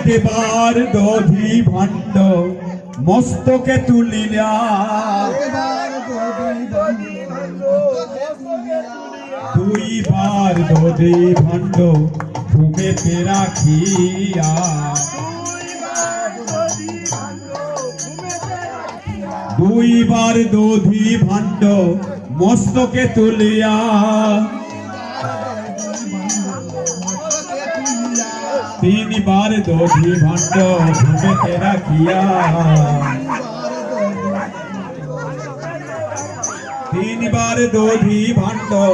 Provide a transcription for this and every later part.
একবার দধি ভাণ্ড মস্তকে তুলিলা দুইবার দধি ভাণ্ড ঘুমেতে রাখিয়া দুইবার দধি ভাণ্ড মস্তকে তুলিয়া। तीन बार दो भी भंडो भूमि तेरा किया तीन बार दो भी भंडो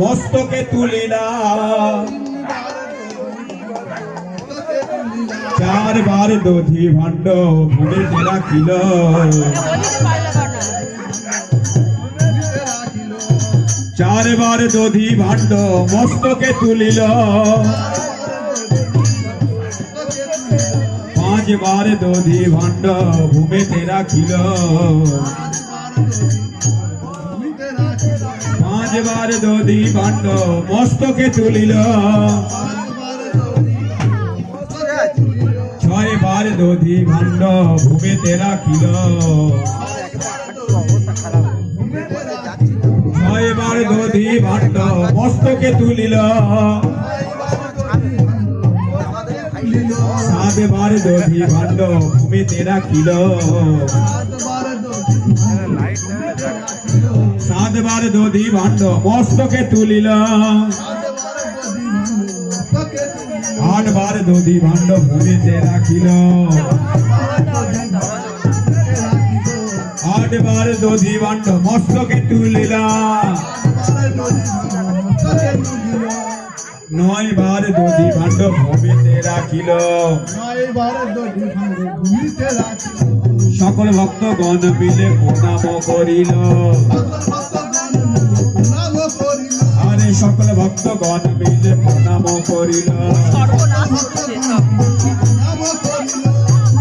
মস্তকে তুলিলাম চারবার দধি ভাণ্ড ভুলে রাখিল চারবার দধি ভাণ্ড মস্তকে তুলিল। পাঁচবার দধি ভাণ্ড ভূমিতে রাখিল। পাঁচবার দধি ভাণ্ড মস্তকে তুলিল। ছয়বার দধি ভাণ্ড ভূমিতে রাখিল। ছয়বার দধি ভাণ্ড মস্তকে তুলিল। সাতবার দধি ভাণ্ড ভূমিতে রাখিল সাতবার দধি ভাণ্ড, মস্তকে তুলিল। আটবার দধি ভাণ্ড ভূমিতে রাখিল আটবার দধি ভাণ্ড, মস্তকে তুলিল। নয় বার দধি ভাণ্ড ভূমিতে রাখিল। সকল ভক্তগণ মিলে প্রণাম করিল। আরে সকল ভক্তগণ মিলে প্রণাম করিল।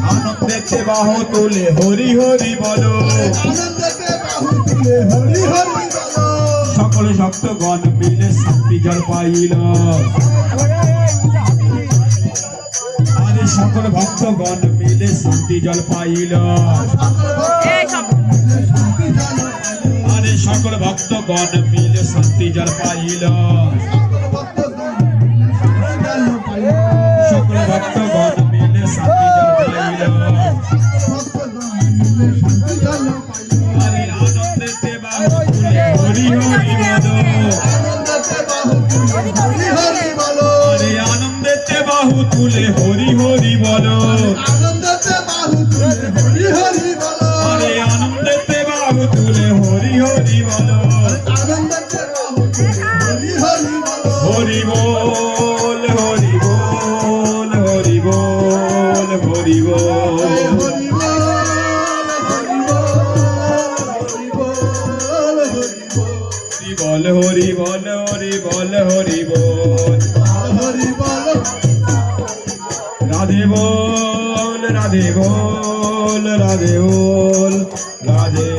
আনন্দেতে বাহ তুলে হরি হরি বলো। সকল ভক্তগণ মিলে শান্তি জল পাইল। আরে সকল ভক্তগণ মিলে শান্তি জল পাইল। আরে সকল ভক্তগণ মিলে শান্তি জল পাইল। সকল ভক্তগণ হরি হরি বলো। আনন্দতে বাহু তুমি হরি হরি রাধে বল রাধে বল, রাধে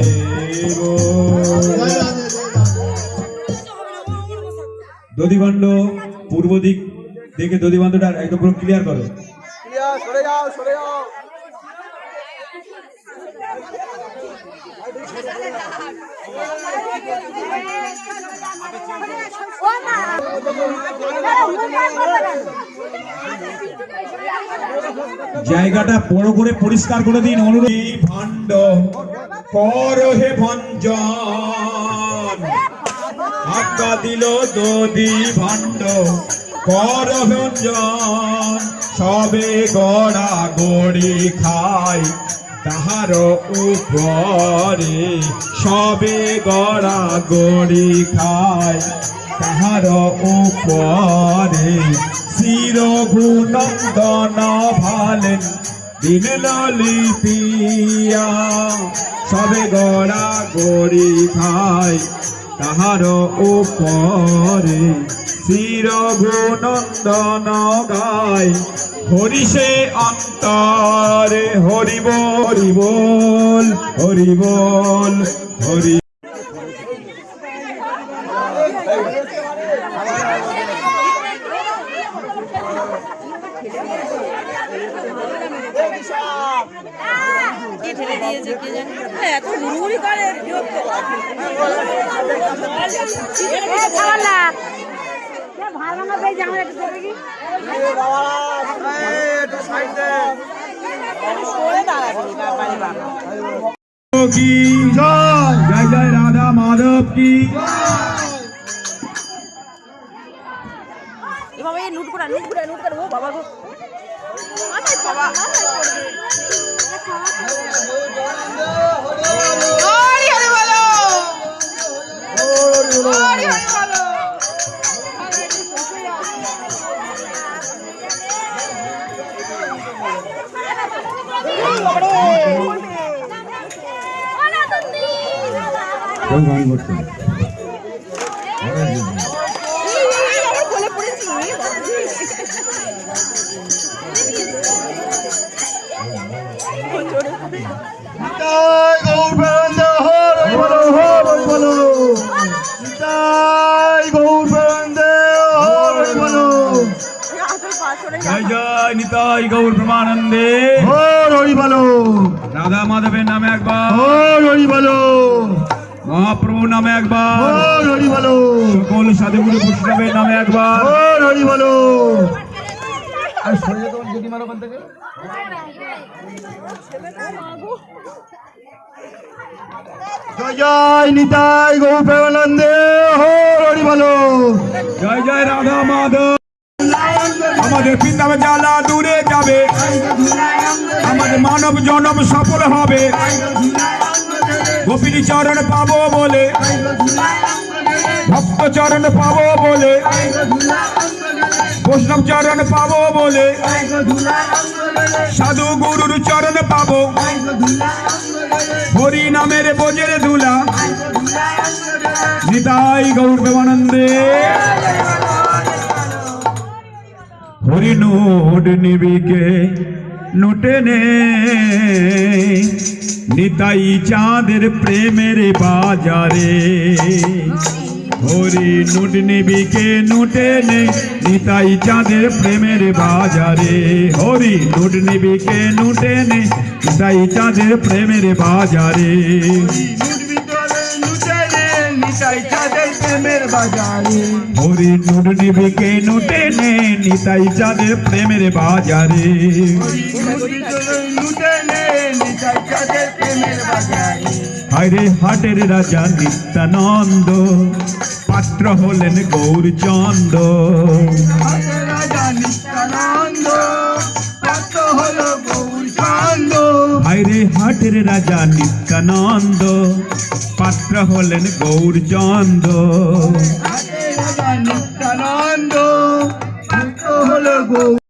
দধিবান্ড পূর্ব দিক দেখে দধিবান্ধটা একদম পুরো ক্লিয়ার করো। সরে যাও সরে যাও। জায়গাটা বড় করে পরিষ্কার করে দিন, অনুরোধ। ভাণ্ড কর হে ভঞ্জন। আজ্ঞা দিল দদি ভাণ্ড কর ভঞ্জন। সবে গড়া গড়ি খায় তাহার উপরে সবে গড়া গড়ি খায়। তাহার উপরে শির গুণন্দন ভালেন দিন লিপিয়া সবে গড়া গড়ি খায়। তাহার উপরে শির গুণন্দন গায়। হরিষে অন্তর হরি হরিবোল বল হরি বল হরি করে কি জয় জয় রাধা মাধব কি? এ বাবা এই লুট করে লুট করে লুট করে। ও বাবা গো। কেউ গান করছে। জয় জয় নিতাই গৌর প্রমানন্দে। হরি বলো। রাধা মাধবের নামে একবার। হরি বলো। মহাপ্রভু নামে একবার। হরি বলো। সকল সাধুগুরু বৈষ্ণবের নামে একবার। হরি বলো। আর যেতে যদি মারো ওখান থেকে। জয় জয় নিতাই গৌরবন্দে হরি বলো। জয় জয় রাধা মাধব। আমাদের পিতাবে জ্বালা দূরে যাবে। আমাদের মানব জনম সফল হবে। গোপিনী চরণ পাবো বলে। ভক্ত চরণ পাবো বলে। বৈষ্ণব চরণ পাবো বলে। সাধু গুরুর চরণ পাবো। হরি নামের বোঝের ধুলা নিতাই গৌর দেবানন্দে হরি নোট নিবিকে, নোটে নে নিতাই চাঁদের প্রেমের বাজারে হরি নোট নিবিকে নোটে নে নিতাই চাঁদের প্রেমের বাজারে হরি নোট নিবিকে নোটে নে নিতাই চাঁদের প্রেমের বাজারে হরি নোট নিবিকে নোটে নে নিতাই চাঁদের প্রেমের বাজারে হায়রে হাটের রাজা নিত্যানন্দ পাত্র হলেন গৌরচন্দ হায়রে হাটের রাজা নিত্যানন্দ পাত্র হলেন গৌরচন্দ